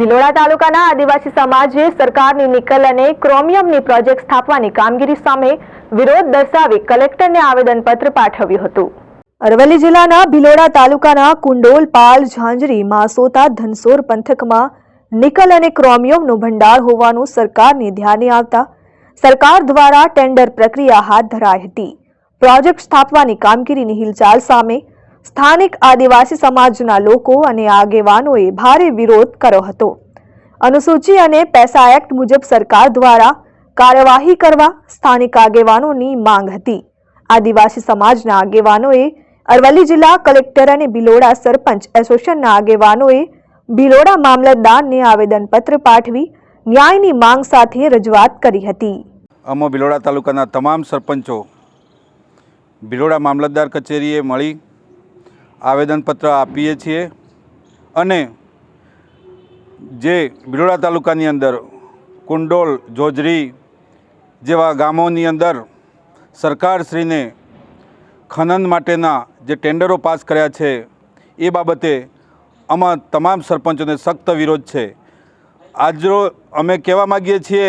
ભિલોડા તાલુકાના આદિવાસી સમાજે સરકારની નિકલ અને ક્રોમિયમની પ્રોજેક્ટ સ્થાપવાની કામગીરી સામે વિરોધ દર્શાવી કલેક્ટરને આવેદનપત્ર પાઠવ્યું હતું. અરવલ્લી જિલ્લાના ભિલોડા તાલુકાના કુંડોલ, પાલ, ઝાંઝરી, માસોતા, ધનસોર પંથકમાં નિકલ અને ક્રોમિયમનો ભંડાર હોવાનું સરકારને ધ્યાને આવતા સરકાર દ્વારા ટેન્ડર પ્રક્રિયા હાથ ધરાઈ હતી. પ્રોજેક્ટ સ્થાપવાની કામગીરીની હિલચાલ સામે સ્થાનિક આદિવાસી સમાજના લોકો અને આગેવાનોએ ભારે વિરોધ કર્યો હતો. અનુસૂચિ અને પૈસા એક્ટ મુજબ સરકાર દ્વારા કાર્યવાહી કરવા સ્થાનિક આગેવાનોની માંગ હતી. આદિવાસી સમાજના આગેવાનોએ અરવલ્લી જિલ્લા કલેક્ટર અને ભિલોડા સરપંચ એસોસિએશનના આગેવાનોએ ભિલોડા મામલતદારને આવેદનપત્ર પાઠવી ન્યાયની માંગ સાથે રજૂઆત કરી હતી. અમો ભિલોડા તાલુકાના તમામ સરપંચો ભિલોડા મામલતદાર કચેરીએ મળી આવેદનપત્ર આપીએ છીએ અને જે બિલોડા તાલુકાની અંદર કુંડોલ, જોજરી જેવા ગામોની અંદર સરકારશ્રીને ખનન માટેના જે ટેન્ડરો પાસ કર્યા છે, એ બાબતે આમાં તમામ સરપંચોને સખ્ત વિરોધ છે. આજરો અમે કહેવા માગીએ છીએ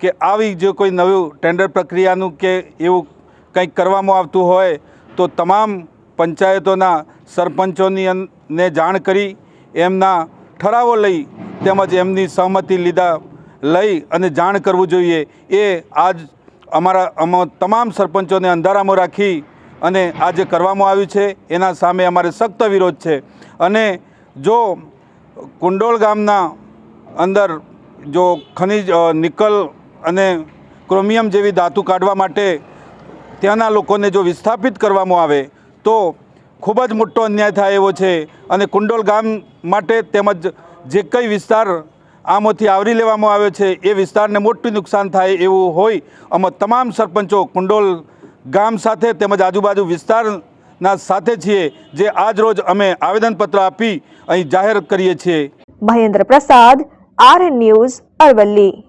કે આવી જો કોઈ નવું ટેન્ડર પ્રક્રિયાનું કે એવું કંઈક કરવામાં આવતું હોય, તો તમામ પંચાયતોના સરપંચોની ને જાણ કરી, એમના ઠરાવો લઈ તેમજ એમની સહમતિ લીધા લઈ અને જાણ કરવું જોઈએ. એ આજ અમારા અમા તમામ સરપંચોને અંધારામાં રાખી અને આ જે કરવામાં આવ્યું છે. એના સામે અમારે સખ્ત વિરોધ છે. અને જો કુંડોળ ગામના અંદર જો ખનિજ નિકલ અને ક્રોમિયમ જેવી ધાતુ કાઢવા માટે ત્યાંના લોકોને જો વિસ્થાપિત કરવામાં આવે તો ખૂબ જ મોટો અન્યાય થાય એવો છે. અને કુંડોલ ગામ માટે તેમજ જે કંઈ વિસ્તાર આમાંથી આવરી લેવામાં આવ્યો છે, એ વિસ્તારને મોટું નુકસાન થાય એવું હોય અમે તમામ સરપંચો કુંડોલ ગામ સાથે તેમજ આજુબાજુ વિસ્તારના સાથે છીએ, જે આજ રોજ અમે આવેદનપત્ર આપી અહીં જાહેર કરીએ છીએ. મહેન્દ્ર પ્રસાદ આર ન્યૂઝ અરવલ્લી.